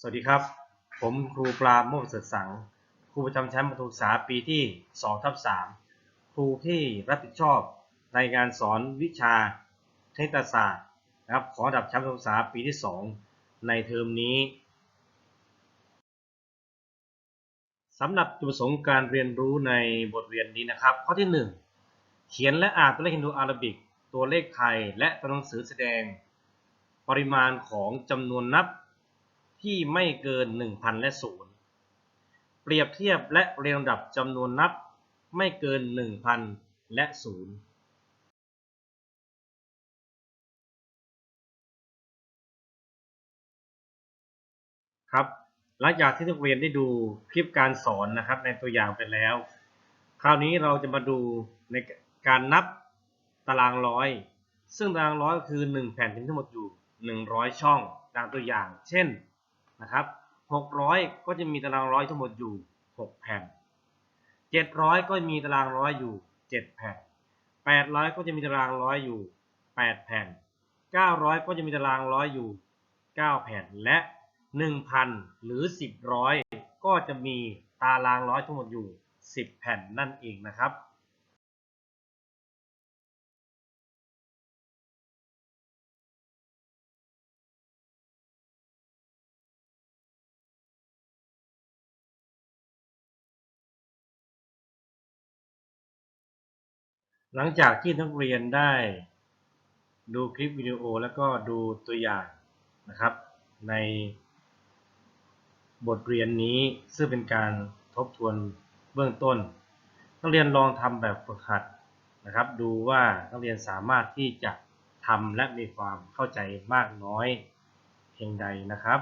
สวัสดีครับ ผมครูปลาโมกเสดสัง ครูประจำชั้นประถมศึกษาปีที่2ทับ3ครูที่รับผิดชอบในการสอนวิชาเทคนิคศาสตร์นะครับของระดับชั้นประถมศึกษาปีที่ 2 ในเทอมนี้สำหรับจุดประสงค์การเรียนรู้ในบทเรียนนี้นะครับ ข้อที่ 1 เขียนและอ่านตัวเลขฮินดูอาราบิก ตัวเลขไทย และตัวหนังสือแสดง ปริมาณของจำนวนนับ ที่ไม่เกิน 1,000 และ 0 เปรียบเทียบและเรียงลำดับจำนวนนับไม่เกิน 1,000 และ 0ครับหลังจากที่นักเรียนได้ดูคลิปการสอนนะครับในตัวอย่างไปแล้ว คราวนี้เราจะมาดูในการนับตารางร้อย ซึ่งตารางร้อยก็คือ 1 แผ่นที่มีทั้งหมดอยู่ 100 ช่องตามตัวอย่าง เช่น นะครับ 600 ก็จะมีตารางร้อยทั้งหมดอยู่ 6 แผ่น 700 ก็มีตารางร้อยอยู่ 7 แผ่น 800 ก็จะมีตารางร้อยอยู่ 8 แผ่น 900 ก็จะมีตารางร้อยอยู่ 9 แผ่น และ 1,000 หรือ 10ร้อยก็จะมีตารางร้อยทั้งหมดอยู่ 10 แผ่นนั่นเองนะครับ หลังจากที่นักเรียนได้ดูคลิปวิดีโอแล้วก็ดูตัวอย่างนะครับ ในบทเรียนนี้ซึ่งเป็นการทบทวนเบื้องต้น นักเรียนลองทำแบบฝึกหัดนะครับ ดูว่านักเรียนสามารถที่จะทำและมีความเข้าใจมากน้อยเพียงใดนะครับ